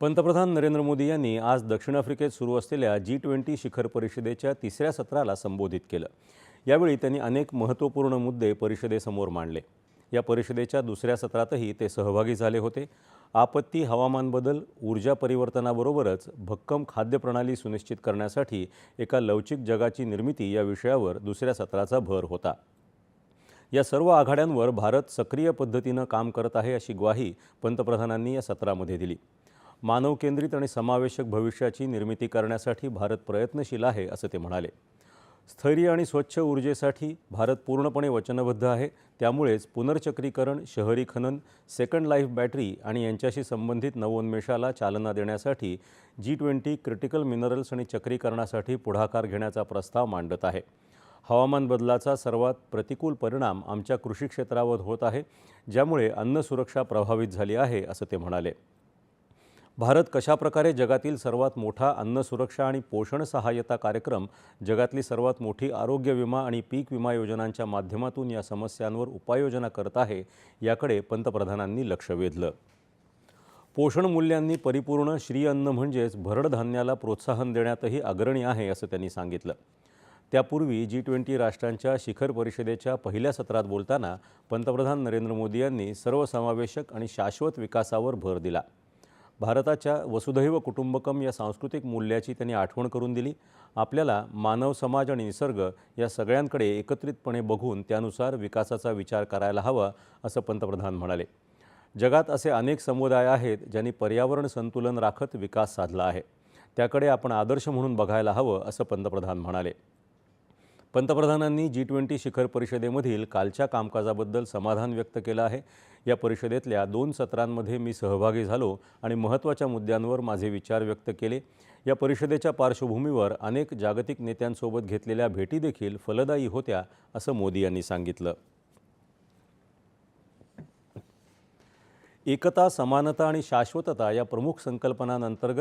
पंतप्रधान नरेंद्र मोदी यांनी आज दक्षिण आफ्रिकेत सुरू असलेल्या जी ट्वेंटी शिखर परिषदेच्या तिसऱ्या सत्राला संबोधित केलं. यावेळी त्यांनी अनेक महत्त्वपूर्ण मुद्दे परिषदेसमोर मांडले. या परिषदेच्या दुसऱ्या सत्रातही ते सहभागी झाले होते. आपत्ती हवामान बदल ऊर्जा परिवर्तनाबरोबरच भक्कम खाद्यप्रणाली सुनिश्चित करण्यासाठी एका लवचिक जगाची निर्मिती या विषयावर दुसऱ्या सत्राचा भर होता. या सर्व आघाड्यांवर भारत सक्रिय पद्धतीनं काम करत आहे अशी ग्वाही पंतप्रधानांनी या सत्रामध्ये दिली. मानवकेंद्रित आणि समावेशक भविष्याची निर्मिती करण्यासाठी भारत प्रयत्नशील आहे असं ते म्हणाले. स्थैर्य आणि स्वच्छ ऊर्जेसाठी भारत पूर्णपणे वचनबद्ध आहे त्यामुळेच पुनर्चक्रीकरण शहरी खनन सेकंड लाईफ बॅटरी आणि यांच्याशी संबंधित नवोन्मेषाला चालना देण्यासाठी जी ट्वेंटी क्रिटिकल मिनरल्स आणि चक्रीकरणासाठी पुढाकार घेण्याचा प्रस्ताव मांडत आहे. हवामान बदलाचा सर्वात प्रतिकूल परिणाम आमच्या कृषी क्षेत्रावर होत आहे ज्यामुळे अन्न सुरक्षा प्रभावित झाली आहे असं ते म्हणाले. भारत कशाप्रकारे जगातील सर्वात मोठा अन्न सुरक्षा आणि पोषण सहाय्यता कार्यक्रम जगातली सर्वात मोठी आरोग्य विमा आणि पीक विमा योजनांच्या माध्यमातून या समस्यांवर उपाययोजना करत आहे याकडे पंतप्रधानांनी लक्ष वेधलं. पोषण मूल्यांनी परिपूर्ण श्री अन्न म्हणजेच भरड धान्याला प्रोत्साहन देण्यातही अग्रणी आहे असं त्यांनी सांगितलं. त्यापूर्वी जी ट्वेंटी राष्ट्रांच्या शिखर परिषदेच्या पहिल्या सत्रात बोलताना पंतप्रधान नरेंद्र मोदी यांनी सर्वसमावेशक आणि शाश्वत विकासावर भर दिला. भारताच्या वसुधैव कुटुंबकम या सांस्कृतिक मूल्याची त्यांनी आठवण करून दिली. आपल्याला मानव समाज आणि निसर्ग या सगळ्यांकडे एकत्रितपणे बघून त्यानुसार विकासाचा विचार करायला हवा असं पंतप्रधान म्हणाले. जगात असे अनेक समुदाय आहेत ज्यांनी पर्यावरण संतुलन राखत विकास साधला आहे. त्याकडे आपण आदर्श म्हणून बघायला हवं असं पंतप्रधान म्हणाले. पंतप्रधानांनी जी ट्वेंटी शिखर परिषदेमधील कालच्या कामकाजाबद्दल समाधान व्यक्त केलं आहे. या परिषदेतल्या दोन सत्रांमध्ये मी सहभागी झालो आणि महत्त्वाच्या मुद्द्यांवर माझे विचार व्यक्त केले. या परिषदेच्या पार्श्वभूमीवर अनेक जागतिक नेत्यांसोबत घेतलेल्या भेटी देखील फलदायी होत्या असं मोदी यांनी सांगितलं. एकता समानता आणि शाश्वतता या प्रमुख संकल्पनांअंतर्गत